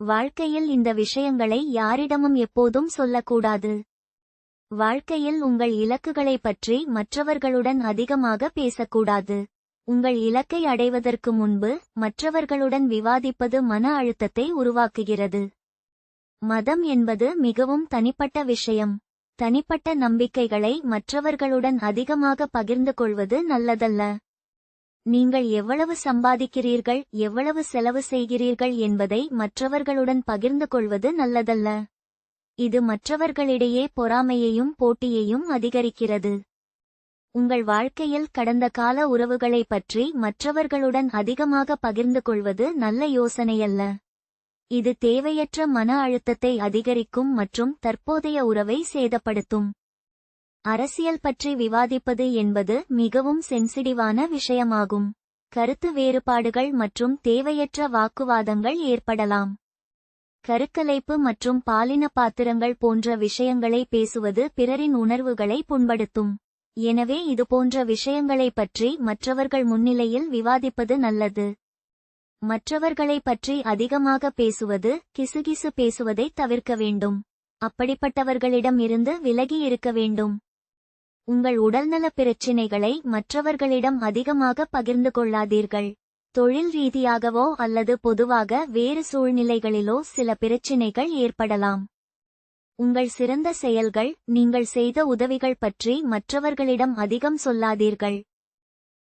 வாழ்க்கையில் இந்த விஷயங்களை யாரிடமும் எப்போதும் சொல்லக்கூடாது. வாழ்க்கையில் உங்கள் இலக்குகளை பற்றி மற்றவர்களுடன் அதிகமாக பேசக்கூடாது. உங்கள் இலக்கை அடைவதற்கு முன்பு மற்றவர்களுடன் விவாதிப்பது மன அழுத்தத்தை உருவாக்குகிறது. மதம் என்பது மிகவும் தனிப்பட்ட விஷயம். தனிப்பட்ட நம்பிக்கைகளை மற்றவர்களுடன் அதிகமாக பகிர்ந்து கொள்வது நல்லதல்ல. நீங்கள் எவ்வளவு சம்பாதிக்கிறீர்கள் எவ்வளவு செலவு செய்கிறீர்கள் என்பதை மற்றவர்களுடன் பகிர்ந்து கொள்வது நல்லதல்ல. இது மற்றவர்களிடையே பொறாமையையும் போட்டியையும் அதிகரிக்கிறது. உங்கள் வாழ்க்கையில் கடந்த கால உறவுகளைப் பற்றி மற்றவர்களுடன் அதிகமாக பகிர்ந்து கொள்வது நல்ல யோசனையல்ல. இது தேவையற்ற மன அழுத்தத்தை அதிகரிக்கும் மற்றும் தற்போதைய உறவை சேதப்படுத்தும். அரசியல் பற்றி விவாதிப்பது என்பது மிகவும் சென்சிடிவான விஷயமாகும். கருத்து வேறுபாடுகள் மற்றும் தேவையற்ற வாக்குவாதங்கள் ஏற்படலாம். கருக்கலைப்பு மற்றும் பாலின பாத்திரங்கள் போன்ற விஷயங்களை பேசுவது பிறரின் உணர்வுகளை புண்படுத்தும். எனவே இதுபோன்ற விஷயங்களைப் பற்றி மற்றவர்கள் முன்னிலையில் விவாதிப்பது நல்லது. மற்றவர்களை பற்றி அதிகமாக பேசுவது கிசுகிசு பேசுவதை தவிர்க்க வேண்டும். அப்படிப்பட்டவர்களிடம் இருந்து விலகி இருக்க வேண்டும். உங்கள் உடல்நல பிரச்சினைகளை மற்றவர்களிடம் அதிகமாக பகிர்ந்து கொள்ளாதீர்கள். தொழில் ரீதியாகவோ அல்லது பொதுவாக வேறு சூழ்நிலைகளிலோ சில பிரச்சினைகள் ஏற்படலாம். உங்கள் சிறந்த செயல்கள் நீங்கள் செய்த உதவிகள் பற்றி மற்றவர்களிடம் அதிகம் சொல்லாதீர்கள்.